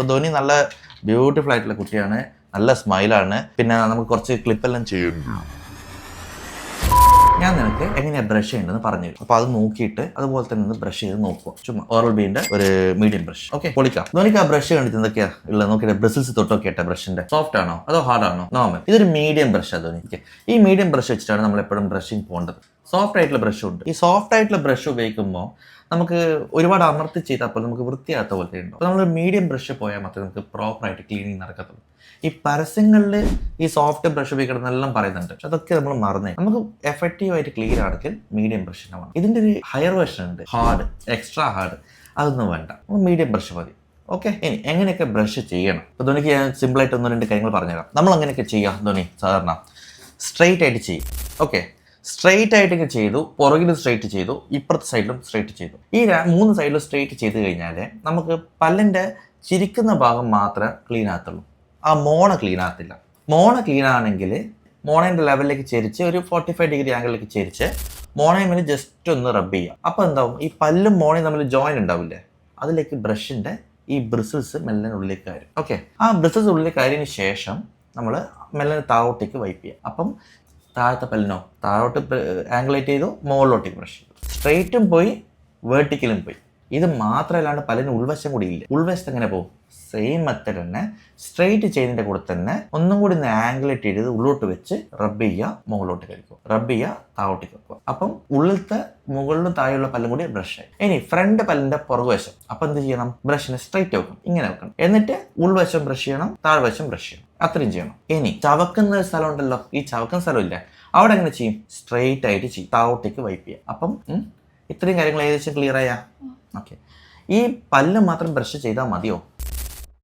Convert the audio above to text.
അപ്പോൾ ധോനി നല്ല ബ്യൂട്ടിഫുൾ ആയിട്ടുള്ള കുട്ടിയാണ്. നല്ല സ്മൈലാണ് പിന്നെ നമുക്ക് കുറച്ച് ക്ലിപ്പെല്ലാം ചെയ്യും. ഞാൻ നിനക്ക് എങ്ങനെയാ ബ്രഷ് ചെയ്യേണ്ടതെന്ന് പറഞ്ഞു തരും. അപ്പോൾ അത് നോക്കിയിട്ട് അതുപോലെ തന്നെ ഒന്ന് ബ്രഷ് ചെയ്ത് നോക്കുക. ചുമ്മാ ഓറൽ ബീന്റെ ഒരു മീഡിയം ബ്രഷ് ഓക്കെ പൊളിക്കാം. നോക്കി ആ ബ്രഷ് കണ്ടിട്ട് എന്തൊക്കെയാ ഉള്ളത്? നോക്കിയിട്ട് ബ്രസിൽസ് തൊട്ടൊക്കെ ഇട്ട ബ്രഷിന്റെ സോഫ്റ്റ് ആണോ? അതോ ഹാർഡ് ആണോ? നോർമൽ ഇതൊരു മീഡിയം ബ്രഷ് ധോനി Okay. ഈ മീഡിയം ബ്രഷ് വെച്ചിട്ടാണ് നമ്മൾ എപ്പോഴും ബ്രഷിങ് പോകേണ്ടത്. സോഫ്റ്റ് ആയിട്ടുള്ള ബ്രഷ് ഉണ്ട്. ഈ സോഫ്റ്റ് ആയിട്ടുള്ള ബ്രഷ് ഉപയോഗിക്കുമ്പോൾ നമുക്ക് ഒരുപാട് അമർത്തി ചെയ്താൽ പോലെ നമുക്ക് വൃത്തിയാത്ത പോലെ ഉണ്ടാവും. അപ്പോൾ നമ്മൾ മീഡിയം ബ്രഷ് പോയാൽ മാത്രമേ നമുക്ക് പ്രോപ്പറായിട്ട് ക്ലീനിങ് നടക്കത്തുള്ളൂ. ഈ പരസ്യങ്ങളിൽ ഈ സോഫ്റ്റ് ബ്രഷ് ഉപയോഗിക്കണം എന്നെല്ലാം പറയുന്നുണ്ട്. പക്ഷെ അതൊക്കെ നമ്മൾ മറന്നേ. നമുക്ക് എഫക്റ്റീവ് ആയിട്ട് ക്ലീൻ ആണെങ്കിൽ മീഡിയം ബ്രഷ് വേണം. ഇതിന്റെ ഒരു ഹയർ വേർഷൻ ഉണ്ട്. ഹാർഡ് എക്സ്ട്രാ ഹാർഡ് അതൊന്നും വേണ്ട. മീഡിയം ബ്രഷ് മതി. ഓക്കെ ഇനി എങ്ങനെയൊക്കെ ബ്രഷ് ചെയ്യണം? ഇപ്പോൾ ധോനിക്ക് ഞാൻ സിമ്പിളായിട്ട് ഒന്ന് രണ്ട് കാര്യങ്ങൾ പറഞ്ഞുതരാം. നമ്മൾ അങ്ങനെയൊക്കെ ചെയ്യാം ധോനി സാധാരണ. സ്ട്രെയിറ്റ് ആയിട്ട് ചെയ്യും. ഓക്കെ സ്ട്രെയിറ്റ് ആയിട്ടൊക്കെ ചെയ്തു പുറകിലും സ്ട്രെയിറ്റ് ചെയ്തു ഇപ്പുറത്തെ സൈഡിലും സ്ട്രെയിറ്റ് ചെയ്തു. ഈ മൂന്ന് സൈഡിലും സ്ട്രെയിറ്റ് ചെയ്ത് കഴിഞ്ഞാൽ നമുക്ക് പല്ലിന്റെ ചിരിക്കുന്ന ഭാഗം മാത്രമേ ക്ലീൻ ആകത്തുള്ളൂ. ആ മോണ ക്ലീൻ ആകത്തില്ല. മോണ ക്ലീൻ ആണെങ്കിൽ മോണേന്റെ ലെവലിലേക്ക് ചെരിച്ച് ഒരു ഫോർട്ടി ഫൈവ് ഡിഗ്രി ആംഗിളിലേക്ക് ചെരിച്ച് മോണയുമിൽ ജസ്റ്റ് ഒന്ന് റബ്ബ് ചെയ്യുക. അപ്പോൾ എന്താവും? ഈ പല്ലും മോണയും തമ്മിൽ ജോയിൻ ഉണ്ടാവില്ലേ? അതിലേക്ക് ബ്രഷിന്റെ ഈ ബ്രിസിൽസ് മെല്ലൻ ഉള്ളിലേക്ക് കയറും. ഓക്കെ ആ ബ്രിസിൽസ് ഉള്ളിലേക്ക് കയറിയതിന് ശേഷം നമ്മൾ മെല്ലനെ താഴോട്ടേക്ക് വൈപ്പ് ചെയ്യുക. അപ്പം താഴത്തെ പല്ലിനോ താഴോട്ട് ആംഗിളേറ്റ് ചെയ്തു മുകളിലോട്ടേക്ക് ബ്രഷ് ചെയ്തു. സ്ട്രെയിറ്റും പോയി വേർട്ടിക്കലും പോയി. ഇത് മാത്രമല്ലാണ്ട് പലരും ഉൾവശം കൂടി ഇല്ല. ഉൾവശത്ത് എങ്ങനെ പോകും? സെയിം മെത്തഡ് തന്നെ സ്ട്രെയിറ്റ് ചെയ്യുന്നതിന്റെ കൂടെ തന്നെ ഒന്നും കൂടി ഒന്ന് ഇട്ട് എഴുതി ഉള്ളോട്ട് വെച്ച് റബ്ബ് ചെയ്യുക മുകളിലോട്ട് കഴിക്കുക റബ്ബ് ചെയ്യുക താഴോട്ട് കഴിക്കുക അപ്പം ഉള്ളിലത്തെ മുകളിലും താഴെയുള്ള പല്ലും കൂടി ബ്രഷ് ആയി. ഇനി ഫ്രണ്ട് പല്ലിന്റെ പുറകുവശം. അപ്പം എന്ത് ചെയ്യണം? ബ്രഷിനെ സ്ട്രെയിറ്റ് വെക്കണം ഇങ്ങനെ വെക്കണം. എന്നിട്ട് ഉൾവശം ബ്രഷ് ചെയ്യണം താഴ്വശം ബ്രഷ് ചെയ്യണം. അത്രയും ചെയ്യണം. ഇനി ചവക്കുന്ന ഒരു സ്ഥലം ഉണ്ടല്ലോ. ഈ ചവക്കുന്ന സ്ഥലം ഇല്ല. അവിടെ എങ്ങനെ ചെയ്യും? സ്ട്രെയിറ്റ് ആയിട്ട് ചെയ്യും. താഴോട്ടേക്ക് വൈപ്പ് ചെയ്യാം അപ്പം ഇത്രയും കാര്യങ്ങൾ ഏകദേശം ക്ലിയർ ആയാ? ഓക്കെ ഈ പല്ല് മാത്രം ബ്രഷ് ചെയ്താൽ മതിയോ?